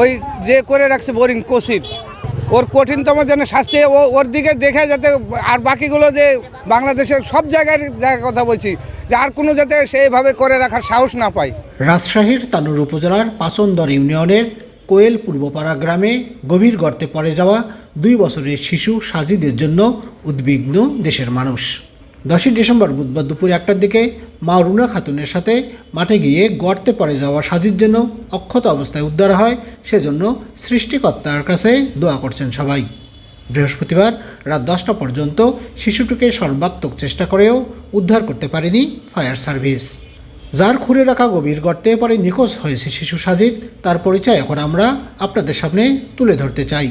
ওই যে করে রাখছে বোরিং কোশির ওর কঠিনতম যেন শাস্তি, ও ওর দিকে দেখে যাতে আর বাকিগুলো যে বাংলাদেশের সব জায়গার জায়গার কথা বলছি, যে আর কোনো যাতে সেইভাবে করে রাখার সাহস না পায়। রাজশাহীর তানুর উপজেলার পাচনদর ইউনিয়নের কোয়েল পূর্বপাড়া গ্রামে গভীর গর্তে পড়ে যাওয়া দুই বছরের শিশু সাজিদের জন্য উদ্বিগ্ন দেশের মানুষ। দশই ডিসেম্বর বুধবার দুপুর একটার দিকে মা রুনা খাতুনের সাথে মাঠে গিয়ে গর্তে পড়ে যাওয়া সাজির জন্য অক্ষত অবস্থায় উদ্ধার হয়, সেজন্য সৃষ্টিকর্তার কাছে দোয়া করছেন সবাই। বৃহস্পতিবার রাত দশটা পর্যন্ত শিশুটিকে সর্বাত্মক চেষ্টা করেও উদ্ধার করতে পারেনি ফায়ার সার্ভিস। যার খুঁড়ে রাখা গভীর গর্তে পরে নিখোঁজ হয়েছে শিশু সাজিদ, তার পরিচয় এখন আমরা আপনাদের সামনে তুলে ধরতে চাই।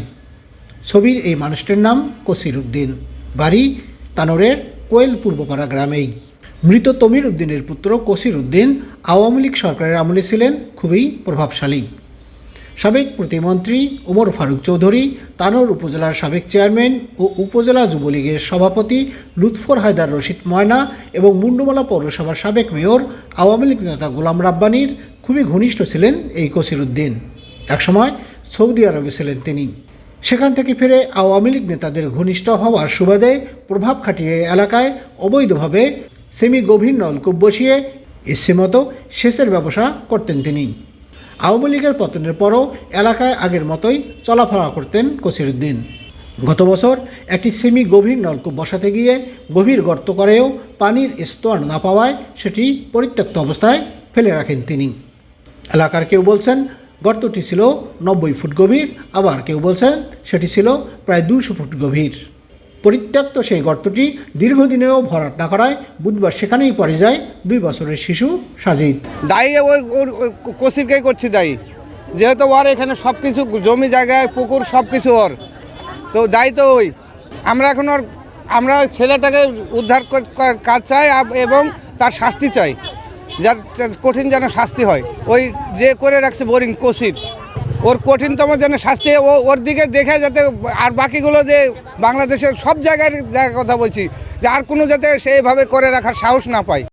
ছবির এই মানুষটির নাম কসির উদ্দিন। বাড়ি তানোরের কোয়েল পূর্বপাড়া গ্রামেই। মৃত তমির উদ্দিনের পুত্র কসির উদ্দিন আওয়ামী লীগ সরকারের আমলে ছিলেন, খুবই প্রভাবশালী। সাবেক প্রতিমন্ত্রী ওমর ফারুক চৌধুরী, তানোর উপজেলার সাবেক চেয়ারম্যান ও উপজেলা যুবলীগের সভাপতি লুৎফর হায়দার রশিদ ময়না এবং মুন্ডুমালা পৌরসভার সাবেক মেয়র আওয়ামী লীগ নেতা গোলাম রাব্বানির খুবই ঘনিষ্ঠ ছিলেন এই কসির উদ্দিন একসময় সৌদি আরবে ছিলেন তিনি। সেখান থেকে ফিরে আওয়ামী লীগ নেতাদের ঘনিষ্ঠ হওয়ার সুবাদে প্রভাব খাটিয়ে এলাকায় অবৈধভাবে সেমি গভীর নলকূপ বসিয়ে ইচ্ছেমতো সেচের ব্যবসা করতেন তিনি। আওয়ামী লীগের পতনের পরও এলাকায় আগের মতোই চলাফেরা করতেন কসিরুদ্দিন। গত বছর একটি সেমি গভীর নলকূপ বসাতে গিয়ে গভীর গর্ত করেও পানির স্তর না পাওয়ায় সেটি পরিত্যক্ত অবস্থায় ফেলে রাখেন তিনি। এলাকার কেউ বলছেন গর্তটি ছিল নব্বই ফুট গভীর, আবার কেউ বলছেন সেটি ছিল প্রায় দুশো ফুট গভীর। পরিত্যক্ত সেই গর্তটি দীর্ঘদিনেও ভরাট না করায় বুধবার সেখানেই পড়ে যায় দুই বছরের শিশু সাজিদ। দায়ী ওর কোশিরকেই করছি দায়ী। যেহেতু ওর এখানে সব কিছু জমি জায়গায় পুকুর সব কিছু ওর। তো দায়ী তো ওই। আমরা এখন ওর আমরা ছেলেটাকে উদ্ধার কাজ চাই এবং তার শাস্তি চাই। যার কঠিন যেন শাস্তি হয়। ওই যে করে রাখছে বোরিং কোশির ওর কঠিনতম যেন শাস্তি ও ওর দিকে দেখে যাতে আর বাকিগুলো যে বাংলাদেশের সব জায়গার জায়গার কথা বলছি, যে আর কোনো যাতে সেইভাবে করে রাখার সাহস না পায়।